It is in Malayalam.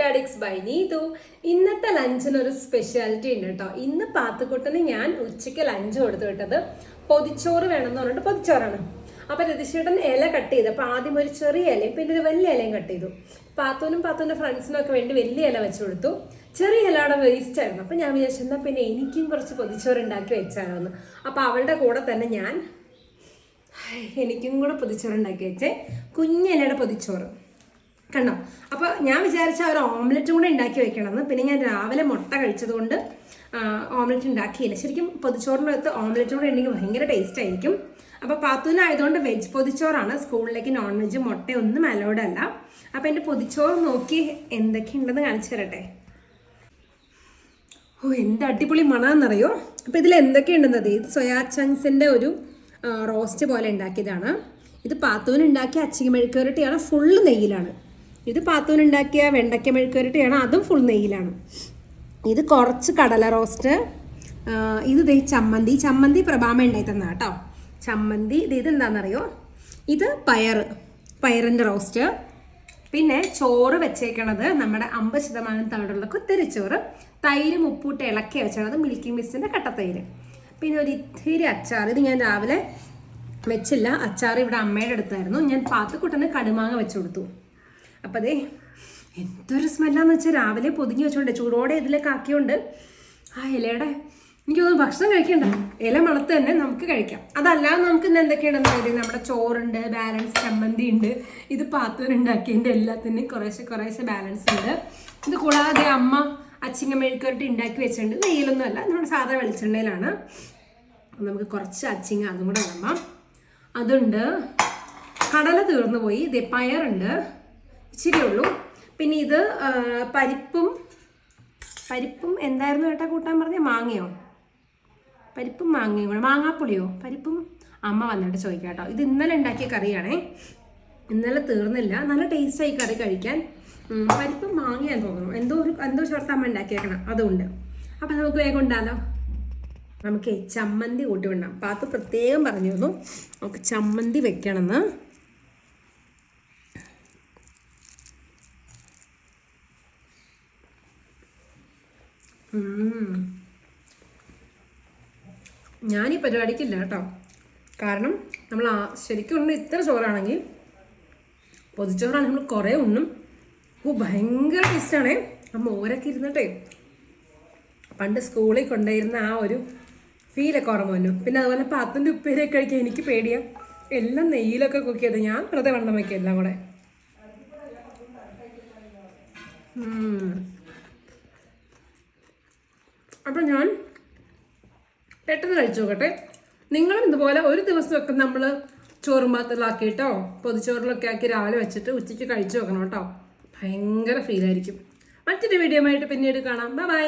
ഫുഡ് അഡിക്സ് ബൈ നീതു ഇന്നത്തെ ലഞ്ചിന് ഒരു സ്പെഷ്യാലിറ്റി ഉണ്ട് കേട്ടോ. ഇന്ന് പാത്തുക്കുട്ടന് ഞാൻ ഉച്ചയ്ക്ക് ലഞ്ച് കൊടുത്തു വിട്ടത് പൊതിച്ചോറ് വേണമെന്ന് പറഞ്ഞിട്ട് പൊതിച്ചോറാണ്. അപ്പൊ രതിശേട്ടൻ ഇല കട്ട് ചെയ്തു. അപ്പൊ ആദ്യം ഒരു ചെറിയ ഇലയും പിന്നെ ഒരു വലിയ ഇലയും കട്ട് ചെയ്തു. പാത്തൂനും പാത്തൂന്റെ ഫ്രണ്ട്സിനും ഒക്കെ വേണ്ടി വലിയ ഇല വെച്ച് കൊടുത്തു. ചെറിയ ഇല അവിടെ വേസ്റ്റ് ആയിരുന്നു. അപ്പൊ ഞാൻ വിചാരിച്ചു എന്നാ പിന്നെ എനിക്കും കുറച്ച് പൊതിച്ചോറ് ഉണ്ടാക്കി വെച്ചാലോന്ന്. അപ്പൊ അവളുടെ കൂടെ തന്നെ ഞാൻ എനിക്കും കൂടെ പൊതിച്ചോറ് ഉണ്ടാക്കി വെച്ചേ. കുഞ്ഞിലയുടെ പൊതിച്ചോറ്. കണ്ടോ? അപ്പോൾ ഞാൻ വിചാരിച്ച ഒരു ഓംലെറ്റും കൂടെ ഉണ്ടാക്കി വെക്കണമെന്ന്. പിന്നെ ഞാൻ രാവിലെ മുട്ട കഴിച്ചതുകൊണ്ട് ഓംലെറ്റ് ഉണ്ടാക്കിയില്ല. ശരിക്കും പൊതിച്ചോറിന്റെ അകത്ത് ഓംലെറ്റും കൂടെ ഉണ്ടെങ്കിൽ ഭയങ്കര ടേസ്റ്റ് ആയിരിക്കും. അപ്പോൾ പാത്തൂനായതുകൊണ്ട് വെജ് പൊതിച്ചോറാണ്. സ്കൂളിലേക്ക് നോൺ വെജ് മുട്ടയൊന്നും അലൗഡ് അല്ല. അപ്പോൾ എന്റെ പൊതിച്ചോറ് നോക്കി എന്തൊക്കെയുണ്ടെന്ന് കാണിച്ചു തരട്ടെ? ഓ എന്ത് അടിപൊളി മണമെന്നറിയോ അപ്പോൾ ഇതിൽ എന്തൊക്കെയുണ്ടെന്നത് ഇത് സൊയാ ചങ്സിന്റെ ഒരു റോസ്റ്റ് പോലെ ഉണ്ടാക്കിയതാണ്. ഇത് പാത്തൂന് ഉണ്ടാക്കിയ അച്ചിങ്ങ മെഴുക്കുരട്ടിയാണ് ഫുള്ള് നെയ്യിലാണ്. ഇത് പാത്തൂനുണ്ടാക്കിയ വെണ്ടയ്ക്ക മെഴുക്കുരട്ടിയാണ് അതും ഫുൾ നെയ്യിലാണ്. ഇത് കുറച്ച് കടല റോസ്റ്റ് ഇത് ദേ ചമ്മന്തി ചമ്മന്തി പ്രഭാമ ഉണ്ടായി തന്ന കേട്ടോ. ചമ്മന്തി ഇത് ഇതെന്താണെന്നറിയോ ഇത് പയർ പയറിന്റെ റോസ്റ്റ് പിന്നെ ചോറ് വെച്ചേക്കണത് നമ്മുടെ അമ്പത് ശതമാനം തവിടുള്ള കുത്തരിച്ചോറ് തൈര് ഉപ്പൂട്ട് ഇളക്കി വെച്ചത് മിൽക്കി മിസ്റ്റിന്റെ കട്ടത്തൈര്. പിന്നെ ഒരു ഇത്തിരി അച്ചാർ ഇത് ഞാൻ രാവിലെ വെച്ചില്ല. അച്ചാർ ഇവിടെ അമ്മയുടെ അടുത്തായിരുന്നു. ഞാൻ പാത്തുക്കുട്ടന് കടുമാങ്ങ വെച്ച് കൊടുത്തു. അപ്പം അതേ എന്തൊരു സ്മെല്ലാന്ന് വെച്ചാൽ രാവിലെ പൊതിഞ്ഞ് വെച്ചോണ്ട് ചൂടോടെ ഇതിലേക്ക് ആക്കിയോണ്ട്. ആ ഇലയുടെ എനിക്ക് തോന്നുന്നു ഭക്ഷണം കഴിക്കണ്ട. ഇല മണത്ത് തന്നെ നമുക്ക് കഴിക്കാം. അതല്ലാതെ നമുക്ക് ഇന്ന് എന്തൊക്കെയാണെന്ന് പറയുന്നത് നമ്മുടെ ചോറുണ്ട് ബാലൻസ് ചമ്മന്തി ഉണ്ട്. ഇത് പാത്തൂരുണ്ടാക്കിയതിന്റെ എല്ലാത്തിനും കുറേശ്ശെ കുറേശ്ശെ ബാലൻസ് ഉണ്ട്. ഇത് കൂടാതെ അമ്മ അച്ചിങ്ങ മെഴുക്കുരട്ടി ഉണ്ടാക്കി വെച്ചിട്ടുണ്ട്. നെയ്യിലൊന്നും അല്ല നമ്മുടെ സാധാ വെളിച്ചെണ്ണയിലാണ്. നമുക്ക് കുറച്ച് അച്ചിങ്ങ അതും കൂടെ വേണം അതുണ്ട് കടല തീർന്നു പോയി ഇതേ പയറുണ്ട്. ഇച്ചിരി ഉള്ളൂ പിന്നെ ഇത് പരിപ്പും പരിപ്പും എന്തായിരുന്നു ഏട്ടാ കൂട്ടാൻ പറഞ്ഞ? മാങ്ങയോ? പരിപ്പും മാങ്ങയും കൂടെ. മാങ്ങാപ്പുളിയോ? പരിപ്പും അമ്മ വന്നിട്ട് ചോദിക്കാം കേട്ടോ ഇത് ഇന്നലെ ഉണ്ടാക്കിയ കറിയാണേ. ഇന്നലെ തീർന്നില്ല. നല്ല ടേസ്റ്റായി കറി കഴിക്കാൻ. പരിപ്പും മാങ്ങയാന്ന് തോന്നുന്നു. എന്തോ ഒരു എന്തോ ചേർത്ത് അമ്മ ഉണ്ടാക്കിയേക്കണം. അതുകൊണ്ട് അപ്പം നമുക്ക് വേഗം ഉണ്ടാലോ? നമുക്ക് ചമ്മന്തി കൂട്ടി ഉണ്ടാകും അപ്പം അത് പ്രത്യേകം പറഞ്ഞു തന്നു നമുക്ക് ചമ്മന്തി വെക്കണമെന്ന്. ഈ പരിപാടിക്കില്ല കേട്ടോ. കാരണം നമ്മൾ ശരിക്കും ഉണ്ട് ഇത്ര ചോറാണെങ്കിൽ പൊതിച്ചോറാണ് നമ്മൾ കുറേ ഉണ്ണും. ഓ ഭയങ്കര ടേസ്റ്റാണേ ആ മോരൊക്കെ ഇരുന്നിട്ടേ പണ്ട് സ്കൂളിൽ കൊണ്ടുവരുന്ന ആ ഒരു ഫീലൊക്കെ ഓർമ്മ വന്നു. പിന്നെ അതുപോലെ പാത്തിന്റെ ഉപ്പേരിയൊക്കെ കഴിക്കാൻ എനിക്ക് പേടിയാ. എല്ലാം നെയ്യിലൊക്കെ കുക്കിയത്. ഞാൻ വെറുതെ വണ്ണം വയ്ക്കുക എല്ലാം കൂടെ ഉം. അപ്പം ഞാൻ പെട്ടെന്ന് കഴിച്ചു നോക്കട്ടെ. നിങ്ങളും ഇതുപോലെ ഒരു ദിവസമൊക്കെ നമ്മൾ ചോറും പാത്രത്തിലാക്കിയിട്ടോ പൊതിച്ചോറിലൊക്കെ ആക്കി രാവിലെ വെച്ചിട്ട് ഉച്ചയ്ക്ക് കഴിച്ചു നോക്കണം കേട്ടോ. ഭയങ്കര ഫീലായിരിക്കും മറ്റൊരു വീഡിയോ ആയിട്ട് പിന്നീട് കാണാം. ബൈ